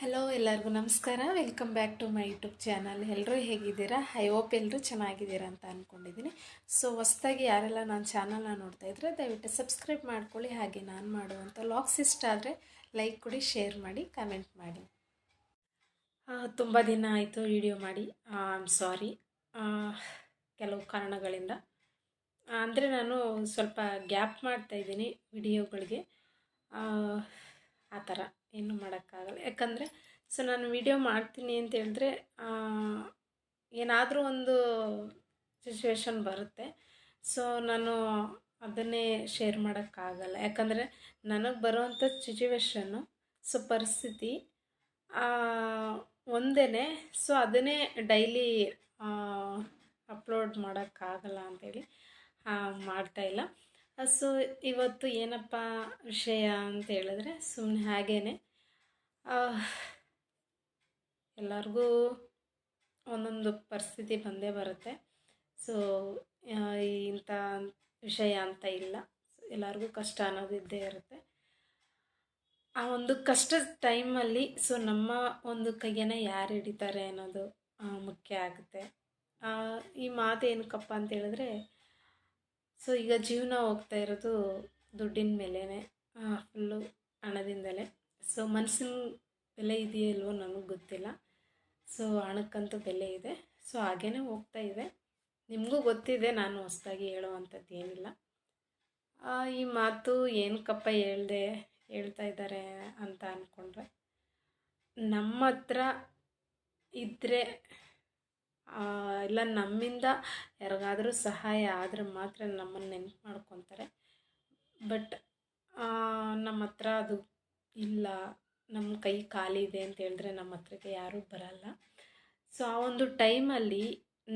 Hello ಎಲ್ಲರಿಗೂ ನಮಸ್ಕಾರ. Welcome back to my YouTube channel ಎಲ್ಲರೂ ಹೇಗಿದ್ದೀರಾ? ಐ ಹೋಪ್ ಎಲ್ಲರೂ ಚೆನ್ನಾಗಿದ್ದೀರಾ ಅಂತ ಅಂದ್ಕೊಂಡಿದ್ದೀನಿ ಸೊ ಹೊಸ್ದಾಗಿ ಯಾರೆಲ್ಲ ನನ್ನ ಚಾನಲ್ನ ನೋಡ್ತಾ ಇದ್ರೆ, ದಯವಿಟ್ಟು ಸಬ್ಸ್ಕ್ರೈಬ್ ಮಾಡ್ಕೊಳ್ಳಿ. ಹಾಗೆ ನಾನು ಮಾಡುವಂಥ ಲಾಗ್ಸ್ ಇಷ್ಟ ಆದರೆ ಲೈಕ್ ಕೊಡಿ ಶೇರ್ ಮಾಡಿ ಕಮೆಂಟ್ ಮಾಡಿ. ತುಂಬ ದಿನ ಆಯಿತು ವಿಡಿಯೋ ಮಾಡಿ. ಐ ಆಮ್ ಸಾರಿ ಕೆಲವು ಕಾರಣಗಳಿಂದ. ಅಂದರೆ ನಾನು ಸ್ವಲ್ಪ ಗ್ಯಾಪ್ ಮಾಡ್ತಾಯಿದ್ದೀನಿ ವಿಡಿಯೋಗಳಿಗೆ ಆ ಥರ. ಏನು ಮಾಡೋಕ್ಕಾಗಲ್ಲ. ಯಾಕಂದರೆ, ಸೊ ನಾನು ವಿಡಿಯೋ ಮಾಡ್ತೀನಿ ಅಂತ ಹೇಳಿದ್ರೆ ಏನಾದರೂ ಒಂದು ಸಿಚುವೇಶನ್ ಬರುತ್ತೆ. ಸೊ ನಾನು ಅದನ್ನೇ ಶೇರ್ ಮಾಡೋಕ್ಕಾಗಲ್ಲ. ಯಾಕಂದರೆ, ನನಗೆ ಬರುವಂಥ ಸಿಚುವೇಶನ್ನು ಸೊ ಪರಿಸ್ಥಿತಿ ಒಂದೇ ಸೊ ಅದನ್ನೇ ಡೈಲಿ ಅಪ್ಲೋಡ್ ಮಾಡೋಕ್ಕಾಗಲ್ಲ ಅಂಥೇಳಿ ಮಾಡ್ತಾಯಿಲ್ಲ ಸೊ ಇವತ್ತು ಏನಪ್ಪ ವಿಷಯ ಅಂತ ಹೇಳಿದ್ರೆ ಸುಮ್ಮನೆ ಹಾಗೇ ಎಲ್ಲರಿಗೂ ಒಂದೊಂದು ಪರಿಸ್ಥಿತಿ ಬಂದೇ ಬರುತ್ತೆ. ಸೊ ಇಂಥ ವಿಷಯ ಅಂತ ಇಲ್ಲ. ಎಲ್ಲರಿಗೂ ಕಷ್ಟ ಅನ್ನೋದು ಇದ್ದೇ ಇರುತ್ತೆ. ಆ ಒಂದು ಕಷ್ಟದ ಟೈಮಲ್ಲಿ ಸೊ ನಮ್ಮ ಒಂದು ಕೈಯನ್ನು ಯಾರು ಹಿಡಿತಾರೆ ಅನ್ನೋದು ಮುಖ್ಯ ಆಗುತ್ತೆ. ಈ ಮಾತು ಏನಕ್ಕಪ್ಪ ಅಂತ ಹೇಳಿದ್ರೆ ಸೊ ಈಗ ಜೀವನ ಹೋಗ್ತಾ ಇರೋದು ದುಡ್ಡಿನ ಮೇಲೇ ಫುಲ್ಲು ಹಣದಿಂದಲೇ. ಸೊ ಮನಸ್ಸಿನ ಬೆಲೆ ಇದೆಯೋ ಇಲ್ವೋ ನನಗೆ ಗೊತ್ತಿಲ್ಲ. ಸೊ ಹಣಕ್ಕಂತೂ ಬೆಲೆ ಇದೆ. ಸೊ ಹಾಗೇ ಹೋಗ್ತಾ ಇದೆ. ನಿಮಗೂ ಗೊತ್ತಿದೆ, ನಾನು ಹೊಸ್ದಾಗಿ ಹೇಳುವಂಥದ್ದು ಏನಿಲ್ಲ. ಈ ಮಾತು ಏನಕ್ಕಪ್ಪ ಹೇಳ್ದೆ, ಹೇಳ್ತಾ ಇದ್ದಾರೆ ಅಂತ ಅಂದ್ಕೊಂಡ್ರೆ ನಮ್ಮ ಹತ್ರ ಇದ್ದರೆ ಇಲ್ಲ ನಮ್ಮಿಂದ ಯಾರಿಗಾದರೂ ಸಹಾಯ ಆದರೆ ಮಾತ್ರ ನಮ್ಮನ್ನು ನೆನ್ಪು ಮಾಡ್ಕೊತಾರೆ. ಬಟ್ ನಮ್ಮ ಹತ್ರ ಅದು ಇಲ್ಲ ನಮ್ಮ ಕೈ ಖಾಲಿ ಇದೆ ಅಂತ ಹೇಳಿದ್ರೆ ನಮ್ಮ ಹತ್ರಕ್ಕೆ ಯಾರೂ ಬರಲ್ಲ. ಸೊ ಆ ಒಂದು ಟೈಮಲ್ಲಿ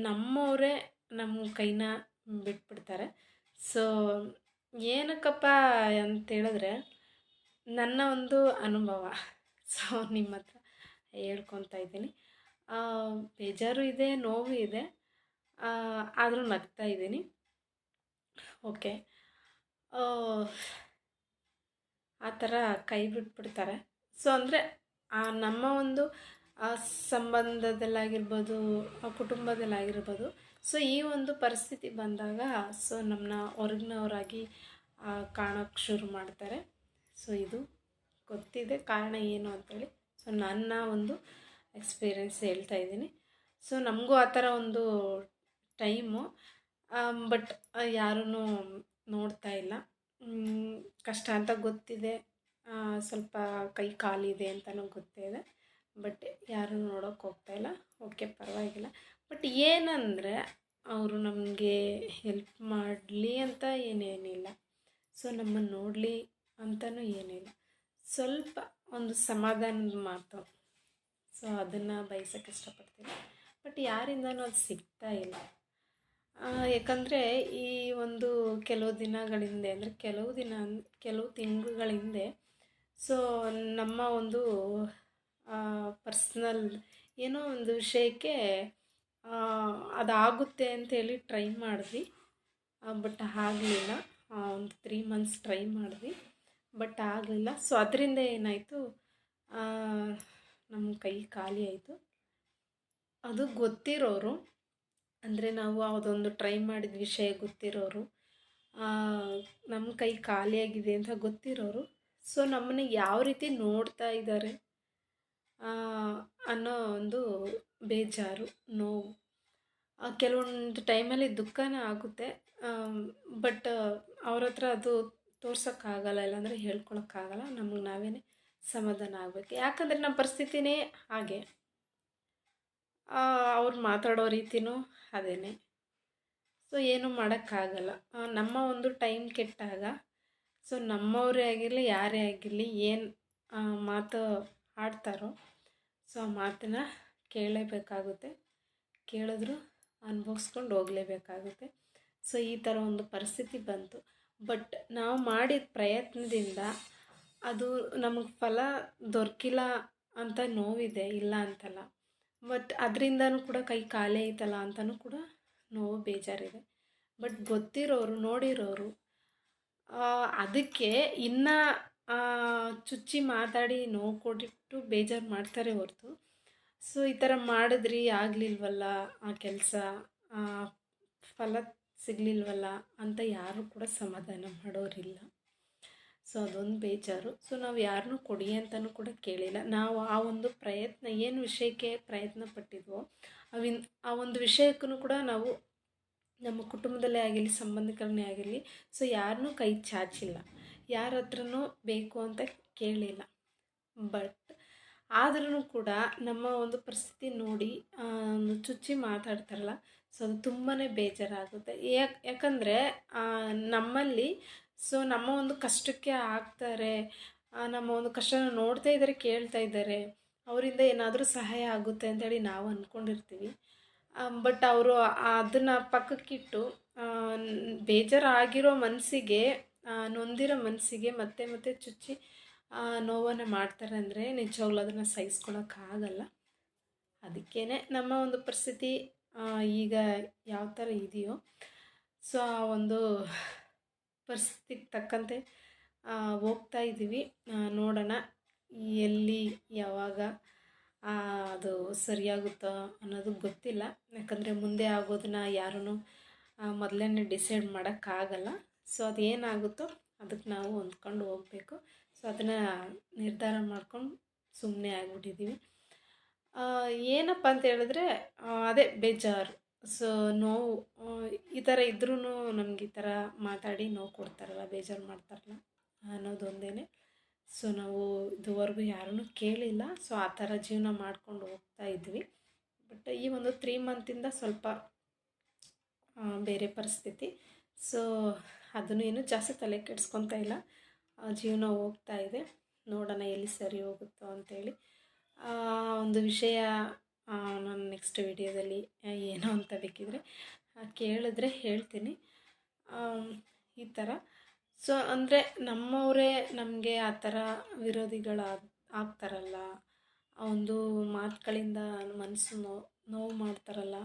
ನಮ್ಮವರೇ ನಮ್ಮ ಕೈನ ಬಿಟ್ಬಿಡ್ತಾರೆ. ಸೊ ಏನಕ್ಕಪ್ಪ ಅಂತ ಹೇಳಿದ್ರೆ ನನ್ನ ಒಂದು ಅನುಭವ. ಸೊ ನಿಮ್ಮ ಹತ್ರ ಹೇಳ್ಕೊತಾ ಇದ್ದೀನಿ. ಬೇಜಾರು ಇದೆ, ನೋವು ಇದೆ ಆದರೂ ನಗ್ತಾ ಇದ್ದೀನಿ. ಓಕೆ ಥರ ಕೈ ಬಿಟ್ಬಿಡ್ತಾರೆ. ಸೊ ಅಂದರೆ ನಮ್ಮ ಒಂದು ಸಂಬಂಧದಲ್ಲಾಗಿರ್ಬೋದು ಕುಟುಂಬದಲ್ಲಾಗಿರ್ಬೋದು ಸೊ ಈ ಒಂದು ಪರಿಸ್ಥಿತಿ ಬಂದಾಗ ಸೊ ನಮ್ಮನ್ನ ಹೊರಗಿನವರಾಗಿ ಕಾಣೋಕ್ಕೆ ಶುರು ಮಾಡ್ತಾರೆ. ಸೊ ಇದು ಗೊತ್ತಿದೆ. ಕಾರಣ ಏನು ಅಂತೇಳಿ ಸೊ ನನ್ನ ಒಂದು ಎಕ್ಸ್ಪೀರಿಯೆನ್ಸ್ ಹೇಳ್ತಾ ಇದ್ದೀನಿ. ಸೊ ನಮಗೂ ಆ ಥರ ಒಂದು ಟೈಮು ಬಟ್ ಯಾರೂ ನೋಡ್ತಾ ಇಲ್ಲ. ಕಷ್ಟ ಅಂತ ಗೊತ್ತಿದೆ. ಸ್ವಲ್ಪ ಕೈ ಕಾಲಿದೆ ಅಂತಲೂ ಗೊತ್ತಿದೆ. ಬಟ್ ಯಾರೂ ನೋಡೋಕ್ಕೆ ಹೋಗ್ತಾ ಇಲ್ಲ. ಓಕೆ ಪರವಾಗಿಲ್ಲ. ಬಟ್ ಏನಂದರೆ ಅವರು ನಮಗೆ ಹೆಲ್ಪ್ ಮಾಡಲಿ ಅಂತ ಏನೇನಿಲ್ಲ. ಸೊ ನಮ್ಮನ್ನು ನೋಡಲಿ ಅಂತಲೂ ಏನಿಲ್ಲ. ಸ್ವಲ್ಪ ಒಂದು ಸಮಾಧಾನದ ಮಾತು. ಸೊ ಅದನ್ನು ಬಯಸೋಕ್ಕೆ ಇಷ್ಟಪಡ್ತೀನಿ. ಬಟ್ ಯಾರಿಂದನೂ ಅದು ಸಿಗ್ತಾ ಇಲ್ಲ. ಯಾಕಂದರೆ ಈ ಒಂದು ಕೆಲವು ದಿನಗಳ ಹಿಂದೆ ಅಂದರೆ ಕೆಲವು ದಿನ, ಕೆಲವು ತಿಂಗಳುಗಳ ಸೊ ನಮ್ಮ ಒಂದು ಪರ್ಸ್ನಲ್ ಏನೋ ಒಂದು ವಿಷಯಕ್ಕೆ ಅದಾಗುತ್ತೆ ಅಂತೇಳಿ ಟ್ರೈ ಮಾಡಿದ್ವಿ. ಬಟ್ ಆಗಲಿಲ್ಲ. ಒಂದು ತ್ರೀ ಮಂತ್ಸ್ ಟ್ರೈ ಮಾಡಿದ್ವಿ. ಬಟ್ ಆಗಲಿಲ್ಲ. ಸೊ ಅದರಿಂದ ಏನಾಯಿತು? ನಮ್ಮ ಕೈ ಖಾಲಿ ಆಯಿತು. ಅದು ಗೊತ್ತಿರೋರು, ಅಂದರೆ ನಾವು ಅದೊಂದು ಟ್ರೈ ಮಾಡಿದ ವಿಷಯ ಗೊತ್ತಿರೋರು ನಮ್ಮ ಕೈ ಖಾಲಿಯಾಗಿದೆ ಅಂತ ಗೊತ್ತಿರೋರು ಸೊ ನಮ್ಮನ್ನ ಯಾವ ರೀತಿ ನೋಡ್ತಾ ಇದ್ದಾರೆ ಅನ್ನೋ ಒಂದು ಬೇಜಾರು, ನೋವು. ಕೆಲವೊಂದು ಟೈಮಲ್ಲಿ ದುಃಖನೇ ಆಗುತ್ತೆ. ಬಟ್ ಅವ್ರ ಹತ್ರ ಅದು ತೋರ್ಸೋಕ್ಕಾಗಲ್ಲ, ಇಲ್ಲಾಂದರೆ ಹೇಳ್ಕೊಳಕ್ಕಾಗಲ್ಲ. ನಮಗೆ ನಾವೇ ಸಮಾಧಾನ ಆಗಬೇಕು. ಯಾಕಂದರೆ ನಮ್ಮ ಪರಿಸ್ಥಿತಿನೇ ಹಾಗೆ. ಅವ್ರು ಮಾತಾಡೋ ರೀತಿನೂ ಅದೇ ಸೊ, ಏನೂ ಮಾಡೋಕ್ಕಾಗಲ್ಲ. ನಮ್ಮ ಒಂದು ಟೈಮ್ ಕೆಟ್ಟಾಗ ಸೊ ನಮ್ಮವರೇ ಆಗಿರಲಿ, ಯಾರೇ ಆಗಿರಲಿ, ಏನು ಮಾತು ಆಡ್ತಾರೋ, ಸೊ, ಆ ಮಾತನ್ನ ಕೇಳಲೇಬೇಕಾಗುತ್ತೆ. ಕೇಳಿದ್ರು ಅನುಭವಿಸ್ಕೊಂಡು ಹೋಗಲೇಬೇಕಾಗುತ್ತೆ. ಸೊ, ಈ ಥರ ಒಂದು ಪರಿಸ್ಥಿತಿ ಬಂತು. ಬಟ್ ನಾವು ಮಾಡಿದ ಪ್ರಯತ್ನದಿಂದ ಅದು ನಮಗೆ ಫಲ ದೊರಕಿಲ್ಲ ಅಂತ ನೋವಿದೆ, ಇಲ್ಲ ಅಂತಲ್ಲ. ಬಟ್ ಅದರಿಂದನೂ ಕೂಡ ಕೈ ಖಾಲಿ ಐತಲ್ಲ ಅಂತಲೂ ಕೂಡ ನೋವು ಬೇಜಾರಿದೆ. ಬಟ್ ಗೊತ್ತಿರೋರು, ನೋಡಿರೋರು ಅದಕ್ಕೆ ಇನ್ನು ಚುಚ್ಚಿ ಮಾತಾಡಿ ನೋವು ಕೊಟ್ಟಿಟ್ಟು ಬೇಜಾರು ಮಾಡ್ತಾರೆ ಹೊರತು. ಸೊ ಈ ಥರ ಮಾಡಿದ್ರಿ, ಆಗಲಿಲ್ವಲ್ಲ ಆ ಕೆಲಸ? ಫಲ ಸಿಗಲಿಲ್ವಲ್ಲ ಅಂತ ಯಾರೂ ಕೂಡ ಸಮಾಧಾನ ಮಾಡೋರಿಲ್ಲ. ಸೊ ಅದೊಂದು ಬೇಜಾರು. ಸೊ ನಾವು ಯಾರನ್ನೂ ಕೊಡಿ ಅಂತಲೂ ಕೂಡ ಕೇಳಿಲ್ಲ. ನಾವು ಆ ಒಂದು ಪ್ರಯತ್ನ, ಏನು ವಿಷಯಕ್ಕೆ ಪ್ರಯತ್ನ ಪಟ್ಟಿದ್ವೋ, ಅವಿನ್, ಆ ಒಂದು ವಿಷಯಕ್ಕೂ ಕೂಡ ನಾವು ನಮ್ಮ ಕುಟುಂಬದಲ್ಲೇ ಆಗಿರಲಿ, ಸಂಬಂಧಿಕರನ್ನೇ ಆಗಿರಲಿ ಸೊ ಯಾರನ್ನೂ ಕೈ ಚಾಚಿಲ್ಲ ಯಾರ ಹತ್ರನೂ ಬೇಕು ಅಂತ ಕೇಳಿಲ್ಲ ಬಟ್ ಆದ್ರೂ ಕೂಡ ನಮ್ಮ ಒಂದು ಪರಿಸ್ಥಿತಿ ನೋಡಿ ಚುಚ್ಚಿ ಮಾತಾಡ್ತಾರಲ್ಲ ಸೊ ಅದು ತುಂಬಾ ಬೇಜಾರಾಗುತ್ತೆ. ಯಾಕೆ, ಯಾಕಂದರೆ ನಮ್ಮಲ್ಲಿ ಸೊ ನಮ್ಮ ಒಂದು ಕಷ್ಟಕ್ಕೆ ಆಗ್ತಾರೆ ನಮ್ಮ ಒಂದು ಕಷ್ಟನ ನೋಡ್ತಾ ಇದ್ದಾರೆ, ಕೇಳ್ತಾ ಇದ್ದಾರೆ, ಅವರಿಂದ ಏನಾದರೂ ಸಹಾಯ ಆಗುತ್ತೆ ಅಂತೇಳಿ ನಾವು ಅಂದ್ಕೊಂಡಿರ್ತೀವಿ ಬಟ್ ಅವರು ಅದನ್ನು ಪಕ್ಕಕ್ಕಿಟ್ಟು ಬೇಜಾರಾಗಿರೋ ಮನಸ್ಸಿಗೆ ನೊಂದಿರೋ ಮನಸ್ಸಿಗೆ ಮತ್ತೆ ಮತ್ತೆ ಚುಚ್ಚಿ ನೋವನ್ನು ಮಾಡ್ತಾರೆ ಅಂದರೆ ನಿಜವಾಗ್ಲೂ ಅದನ್ನು ಸಹಿಸ್ಕೊಳಕ್ಕಾಗಲ್ಲ ಅದಕ್ಕೇ ನಮ್ಮ ಒಂದು ಪರಿಸ್ಥಿತಿ ಈಗ ಯಾವ ಥರ ಇದೆಯೋ. ಸೊ ಆ ಒಂದು ಪರಿಸ್ಥಿತಿಗೆ ತಕ್ಕಂತೆ ಹೋಗ್ತಾ ಇದ್ದೀವಿ ನೋಡೋಣ ಎಲ್ಲಿ, ಯಾವಾಗ ಅದು ಸರಿಯಾಗುತ್ತೋ ಅನ್ನೋದು ಗೊತ್ತಿಲ್ಲ. ಯಾಕಂದರೆ ಮುಂದೆ ಆಗೋದನ್ನ ಯಾರೂ ಮೊದಲೇ ಡಿಸೈಡ್ ಮಾಡೋಕ್ಕಾಗಲ್ಲ. ಸೊ ಅದು ಏನಾಗುತ್ತೋ ಅದಕ್ಕೆ ನಾವು ಹೊಂದ್ಕೊಂಡು ಹೋಗಬೇಕು. ಸೊ ಅದನ್ನು ನಿರ್ಧಾರ ಮಾಡ್ಕೊಂಡು ಸುಮ್ಮನೆ ಆಗಿಬಿಟ್ಟಿದ್ದೀವಿ ಏನಪ್ಪ ಅಂತ ಹೇಳಿದ್ರೆ ಅದೇ ಬೇಜಾರು. ಸೊ ನೋವು ಈ ಥರ ಇದ್ರೂ ನಮ್ಗೆ ಈ ಥರ ಮಾತಾಡಿ ನೋವು ಕೊಡ್ತಾರಲ್ಲ, ಬೇಜಾರು ಮಾಡ್ತಾರಲ್ಲ ಅನ್ನೋದೊಂದೇ ಸೊ ನಾವು ಇದುವರೆಗೂ ಯಾರನ್ನೂ ಕೇಳಿಲ್ಲ. ಸೊ ಆ ಥರ ಜೀವನ ಮಾಡ್ಕೊಂಡು ಹೋಗ್ತಾ ಇದ್ವಿ. ಬಟ್ ಈ ಒಂದು ತ್ರೀ ಮಂತಿಂದ ಸ್ವಲ್ಪ ಬೇರೆ ಪರಿಸ್ಥಿತಿ. ಸೊ ಅದನ್ನು ಏನು ಜಾಸ್ತಿ ತಲೆ ಕೆಡ್ಸ್ಕೊತಾ ಇಲ್ಲ. ಜೀವನ ಹೋಗ್ತಾ ಇದೆ. ನೋಡೋಣ ಎಲ್ಲಿ ಸರಿ ಹೋಗುತ್ತೋ ಅಂಥೇಳಿ ಒಂದು ವಿಷಯ ನಾನು ನೆಕ್ಸ್ಟ್ ವಿಡಿಯೋದಲ್ಲಿ ಏನೋ ಅಂತ ಬೇಕಿದ್ರೆ ಕೇಳಿದ್ರೆ ಹೇಳ್ತೀನಿ. ಈ ಥರ. ಸೊ ಅಂದರೆ ನಮ್ಮವರೇ ನಮಗೆ ಆ ಥರ ವಿರೋಧಿಗಳಾಗಿ, ಆಗ್ತಾರಲ್ಲ, ಆ ಒಂದು ಮಾತುಗಳಿಂದ ಮನಸ್ಸು ನೋವು ನೋವು ಮಾಡ್ತಾರಲ್ಲ,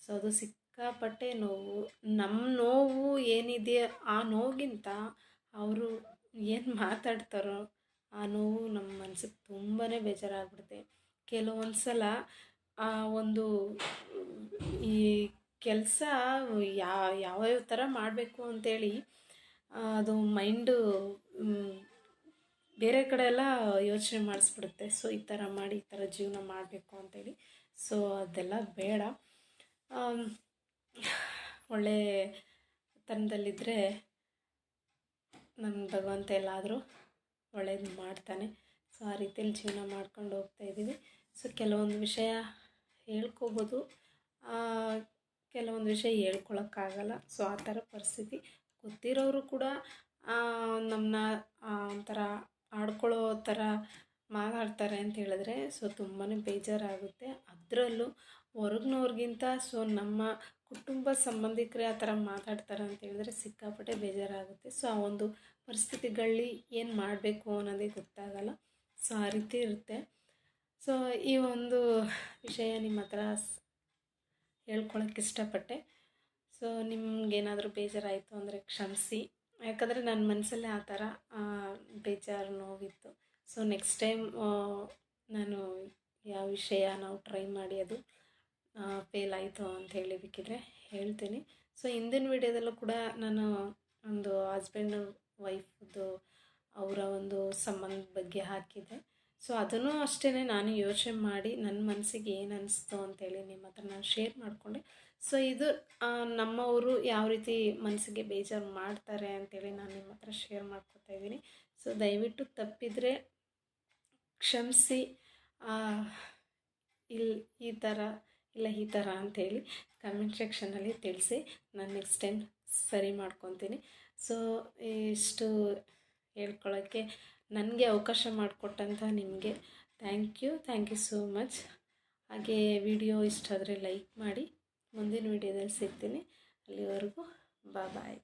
ಸೊ ಅದು ಸಿಕ್ಕಾಪಟ್ಟೆ ನೋವು. ನಮ್ಮ ನೋವು ಏನಿದೆ, ಆ ನೋವಿಗಿಂತ ಅವರು ಏನು ಮಾತಾಡ್ತಾರೋ ಆ ನೋವು ನಮ್ಮ ಮನಸ್ಸಿಗೆ ತುಂಬಾ ಬೇಜಾರಾಗ್ಬಿಡುತ್ತೆ ಕೆಲವೊಂದು ಸಲ ಆ ಒಂದು ಈ ಕೆಲಸ ಯಾವ ಯಾವ್ಯಾವ ಥರ ಮಾಡಬೇಕು ಅಂತೇಳಿ ಅದು ಮೈಂಡು ಬೇರೆ ಕಡೆ ಎಲ್ಲ ಯೋಚನೆ ಮಾಡಿಸ್ಬಿಡುತ್ತೆ. ಸೊ ಈ ಥರ ಮಾಡಿ, ಈ ಥರ ಜೀವನ ಮಾಡಬೇಕು ಅಂತೇಳಿ. ಸೊ ಅದೆಲ್ಲ ಬೇಡ. ಒಳ್ಳೆ ತನದಲ್ಲಿದ್ದರೆ ನಮ್ಮ ಭಗವಂತ ಎಲ್ಲಾದರೂ ಒಳ್ಳೇದು ಮಾಡ್ತಾನೆ. ಸೊ ಆ ರೀತಿಯಲ್ಲಿ ಜೀವನ ಮಾಡ್ಕೊಂಡು ಹೋಗ್ತಾ ಇದ್ದೀವಿ. ಸೊ ಕೆಲವೊಂದು ವಿಷಯ ಹೇಳ್ಕೋಬೋದು. ಕೆಲವೊಂದು ವಿಷಯ ಹೇಳ್ಕೊಳಕ್ಕಾಗಲ್ಲ. ಸೊ ಆ ಥರ ಪರಿಸ್ಥಿತಿ. ಗೊತ್ತಿರೋರು ಕೂಡ ನಮ್ಮನ್ನ ಒಂಥರ ಆಡ್ಕೊಳ್ಳೋ ಥರ ಮಾತಾಡ್ತಾರೆ ಅಂತ ಹೇಳಿದ್ರೆ, ಸೊ ತುಂಬಾ ಬೇಜಾರಾಗುತ್ತೆ. ಅದರಲ್ಲೂ ಹೊರಗ್ನವ್ರಿಗಿಂತ, ಸೊ ನಮ್ಮ ಕುಟುಂಬ ಸಂಬಂಧಿಕರೇ ಆ ಥರ ಮಾತಾಡ್ತಾರೆ ಅಂತ ಹೇಳಿದ್ರೆ ಸಿಕ್ಕಾಪಟ್ಟೆ ಬೇಜಾರಾಗುತ್ತೆ. ಸೊ ಆ ಒಂದು ಪರಿಸ್ಥಿತಿಗಳಲ್ಲಿ ಏನು ಮಾಡಬೇಕು ಅನ್ನೋದೇ ಗೊತ್ತಾಗಲ್ಲ. ಸೊ ಆ ರೀತಿ ಇರುತ್ತೆ. ಸೊ ಈ ಒಂದು ವಿಷಯ ನಿಮ್ಮ ಹತ್ರ ಹೇಳ್ಕೊಳಕ್ಕೆ ಇಷ್ಟಪಟ್ಟೆ. ಸೊ ನಿಮ್ಗೇನಾದರೂ ಬೇಜಾರಾಯಿತು ಅಂದರೆ ಕ್ಷಮಿಸಿ. ಯಾಕಂದರೆ ನನ್ನ ಮನಸ್ಸಲ್ಲೇ ಆ ಥರ ಬೇಜಾರು ನೋವಿತ್ತು. ಸೊ ನೆಕ್ಸ್ಟ್ ಟೈಮ್ ನಾನು ಯಾವ ವಿಷಯ ನಾವು ಟ್ರೈ ಮಾಡಿ ಅದು ಫೇಲ್ ಆಯಿತು ಅಂತ ಹೇಳಿ ಹೇಳ್ತೀನಿ. ಸೊ ಹಿಂದಿನ ವಿಡಿಯೋದಲ್ಲೂ ಕೂಡ ನಾನು ಒಂದು ಹಸ್ಬೆಂಡ್ ವೈಫ್ದು ಅವರ ಒಂದು ಸಂಬಂಧದ ಬಗ್ಗೆ ಹಾಕಿದ್ದೆ. ಸೊ ಅದನ್ನು ಅಷ್ಟೇ ನಾನು ಯೋಚನೆ ಮಾಡಿ ನನ್ನ ಮನಸ್ಸಿಗೆ ಏನು ಅನಿಸ್ತು ಅಂತೇಳಿ ನಿಮ್ಮ ಹತ್ರ ನಾನು ಶೇರ್ ಮಾಡಿಕೊಂಡೆ. ಸೊ ಇದು ನಮ್ಮವರು ಯಾವ ರೀತಿ ಮನಸ್ಸಿಗೆ ಬೇಜಾರು ಮಾಡ್ತಾರೆ ಅಂತೇಳಿ ನಾನು ನಿಮ್ಮ ಹತ್ರ ಶೇರ್ ಮಾಡ್ಕೊತಾ ಇದ್ದೀನಿ. ಸೊ ದಯವಿಟ್ಟು ತಪ್ಪಿದರೆ ಕ್ಷಮಿಸಿ ಇಲ್ಲಿ ಈ ಥರ ಇಲ್ಲ ಈ ಥರ ಅಂಥೇಳಿ ಕಮೆಂಟ್ ಸೆಕ್ಷನಲ್ಲಿ ತಿಳಿಸಿ. ನಾನು ನೆಕ್ಸ್ಟ್ ಟೈಮ್ ಸರಿ ಮಾಡ್ಕೊತೀನಿ. ಸೊ ಇಷ್ಟು ಹೇಳ್ಕೊಳ್ಳೋಕ್ಕೆ ನನಗೆ ಅವಕಾಶ ಮಾಡಿಕೊಟ್ಟಂತ ನಿಮಗೆ thank you thank you so much ಹಾಗೆ ವಿಡಿಯೋ ಇಷ್ಟ ಆದರೆ ಲೈಕ್ ಮಾಡಿ. ಮುಂದಿನ ವಿಡಿಯೋದಲ್ಲಿ ಸಿಗ್ತೀನಿ. ಅಲ್ಲಿವರೆಗೂ ಬಾಯ್